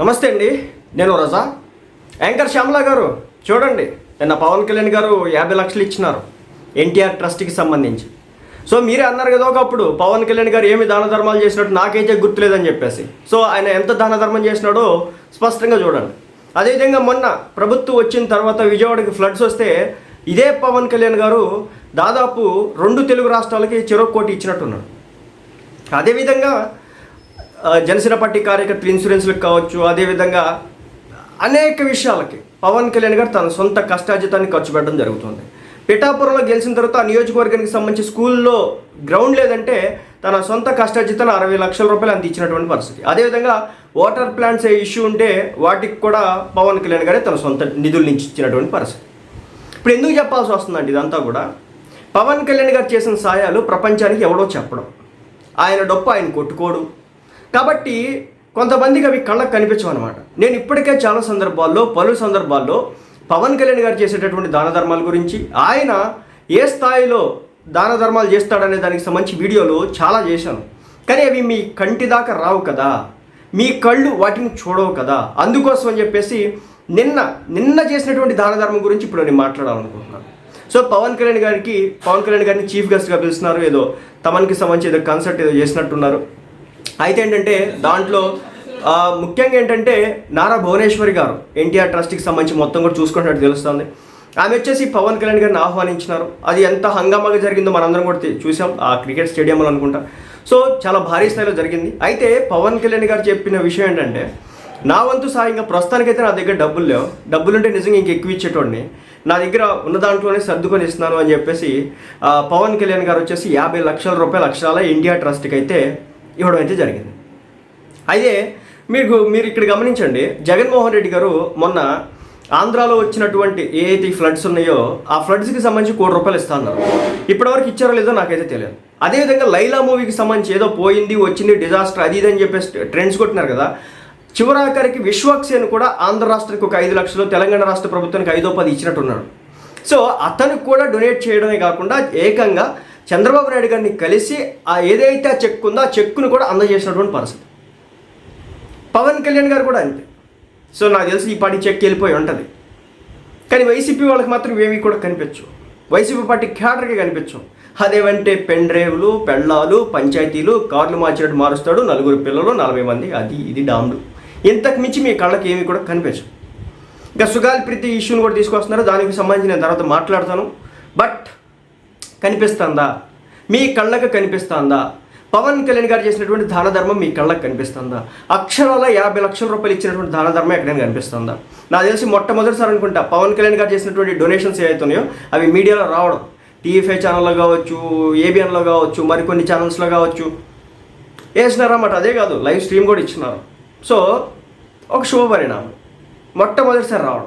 నమస్తే అండి నేను రజా. యాంకర్ శ్యామల గారు చూడండి నిన్న పవన్ కళ్యాణ్ గారు యాభై లక్షలు ఇచ్చినారు ఎన్టీఆర్ ట్రస్ట్కి సంబంధించి. సో మీరే అన్నారు కదా ఒకప్పుడు పవన్ కళ్యాణ్ గారు ఏమి దాన ధర్మాలు చేసినట్టు నాకైతే గుర్తులేదని చెప్పేసి. సో ఆయన ఎంత దాన ధర్మం చేసినాడో స్పష్టంగా చూడండి. అదేవిధంగా మొన్న ప్రభుత్వం వచ్చిన తర్వాత విజయవాడకి ఫ్లడ్స్ వస్తే ఇదే పవన్ కళ్యాణ్ గారు దాదాపు రెండు తెలుగు రాష్ట్రాలకి చెరో కోటి ఇచ్చినట్టున్నాడు అదేవిధంగా జనసేన పార్టీ కార్యకర్తలు ఇన్సూరెన్స్లకు కావచ్చు అదేవిధంగా అనేక విషయాలకి పవన్ కళ్యాణ్ గారు తన సొంత కష్టార్జితాన్ని ఖర్చు పెట్టడం జరుగుతుంది. పిఠాపురంలో గెలిచిన తర్వాత ఆ నియోజకవర్గానికి సంబంధించి స్కూల్లో గ్రౌండ్ లేదంటే తన సొంత కష్టార్జితాన్ని అరవై లక్షల రూపాయలు అందించినటువంటి పరిస్థితి. అదేవిధంగా వాటర్ ప్లాంట్స్ ఏ ఇష్యూ ఉంటే వాటికి కూడా పవన్ కళ్యాణ్ గారే తన సొంత నిధుల నుంచి ఇచ్చినటువంటి పరిస్థితి. ఇప్పుడు ఎందుకు చెప్పాల్సి వస్తుందండి ఇదంతా కూడా? పవన్ కళ్యాణ్ గారు చేసిన సాయాలు ప్రపంచానికి ఎవడో చెప్పడం. ఆయన డొప్పు ఆయన కొట్టుకోడు. కాబట్టి కొంతమందికి అవి కళ్ళకు కనిపించవు అనమాట నేను ఇప్పటికే చాలా సందర్భాల్లో పలు సందర్భాల్లో పవన్ కళ్యాణ్ గారు చేసేటటువంటి దాన ధర్మాల గురించి ఆయన ఏ స్థాయిలో దాన ధర్మాలు చేస్తాడనే దానికి సంబంధించి వీడియోలు చాలా చేశాను. కానీ అవి మీ కంటి దాకా రావు కదా. మీ కళ్ళు వాటిని చూడవు కదా. అందుకోసం అని చెప్పేసి నిన్న నిన్న చేసినటువంటి దాన ధర్మం గురించి ఇప్పుడు నేను మాట్లాడాలనుకుంటున్నాను. సో పవన్ కళ్యాణ్ గారికి పవన్ కళ్యాణ్ గారిని చీఫ్ గెస్ట్గా పిలుస్తున్నారు. ఏదో తమన్కి సంబంధించి ఏదో కన్సర్ట్ ఏదో చేసినట్టున్నారు. అయితే ఏంటంటే దాంట్లో ముఖ్యంగా ఏంటంటే నారా భువనేశ్వరి గారు ఎన్టీఆర్ ట్రస్ట్కి సంబంధించి మొత్తం కూడా చూసుకున్నట్టు తెలుస్తుంది. ఆమె వచ్చేసి పవన్ కళ్యాణ్ గారిని ఆహ్వానించినారు. అది ఎంత హంగామాగా జరిగిందో మనందరం కూడా చూసాం. ఆ క్రికెట్ స్టేడియంలో అనుకుంటా. సో చాలా భారీ స్థాయిలో జరిగింది. అయితే పవన్ కళ్యాణ్ గారు చెప్పిన విషయం ఏంటంటే నా వంతు సాయంగా ప్రస్తుతానికైతే నా దగ్గర డబ్బులు లేవు. డబ్బులుంటే నిజంగా ఇంక ఎక్కువ ఇచ్చేటోడిని. నా దగ్గర ఉన్న దాంట్లోనే సర్దుకొని ఇస్తున్నాను అని చెప్పేసి పవన్ కళ్యాణ్ గారు వచ్చేసి యాభై లక్షల రూపాయల అక్షరాల ఇండియా ట్రస్ట్కి అయితే ఇవ్వడం అయితే జరిగింది. అయితే మీకు మీరు ఇక్కడ గమనించండి జగన్మోహన్ రెడ్డి గారు మొన్న ఆంధ్రాలో వచ్చినటువంటి ఏ అయితే ఫ్లడ్స్ ఉన్నాయో ఆ ఫ్లడ్స్కి సంబంధించి కోటి రూపాయలు ఇస్తా అన్నారు. ఇప్పటివరకు ఇచ్చారో లేదో నాకైతే తెలియదు. అదేవిధంగా లైలా మూవీకి సంబంధించి ఏదో పోయింది వచ్చింది డిజాస్టర్ అది ఇది అని చెప్పేసి ట్రెండ్స్ కొట్టినారు కదా. చివరాఖరికి విశ్వాక్సేన్ కూడా ఆంధ్ర రాష్ట్రానికి ఒక ఐదు లక్షలు తెలంగాణ రాష్ట్ర ప్రభుత్వానికి ఐదో పది ఇచ్చినట్టున్నాడు సో అతనికి కూడా డొనేట్ చేయడమే కాకుండా ఏకంగా చంద్రబాబు నాయుడు గారిని కలిసి ఆ ఏదైతే ఆ చెక్ ఉందో ఆ చెక్కును కూడా అందజేసినటువంటి పరిస్థితి. పవన్ కళ్యాణ్ గారు కూడా అంతే. సో నాకు తెలిసి ఈ పార్టీ చెక్ వెళ్ళిపోయి ఉంటుంది. కానీ వైసీపీ వాళ్ళకి మాత్రం ఏవి కూడా కనిపించు. వైసీపీ పార్టీ క్యాడర్కే కనిపించు. అదేమంటే పెన్ డ్రైవ్లు పెళ్ళాలు పంచాయతీలు కార్లు మార్చినట్టు మారుస్తాడు. నలుగురు పిల్లలు నలభై మంది అది ఇది డామ్లు. ఇంతకు మించి మీ కళ్ళకి ఏమి కూడా కనిపించవు ఇంకా సుగాలి ప్రీతి ఇష్యూని కూడా తీసుకొస్తున్నారు. దానికి సంబంధించి నేను తర్వాత మాట్లాడతాను. బట్ కనిపిస్తుందా? మీ కళ్ళకు కనిపిస్తుందా? పవన్ కళ్యాణ్ గారు చేసినటువంటి దాన ధర్మం మీ కళ్ళకు కనిపిస్తుందా? అక్షరాల యాభై లక్షల రూపాయలు ఇచ్చినటువంటి దాన ధర్మం ఎక్కడైనా కనిపిస్తుందా? నాకు తెలిసి మొట్టమొదటిసారి అనుకుంటా పవన్ కళ్యాణ్ గారు చేసినటువంటి డొనేషన్స్ ఏవైతున్నాయో అవి మీడియాలో రావడం. టీవీ ఛానల్లో కావచ్చు ఏబిఎన్లో కావచ్చు మరికొన్ని ఛానల్స్లో కావచ్చు. వేసినారన్నమాట అదే కాదు లైవ్ స్ట్రీమ్ కూడా ఇచ్చినారు. సో ఒక శుభపరిణామం. మొట్టమొదటిసారి రావడం.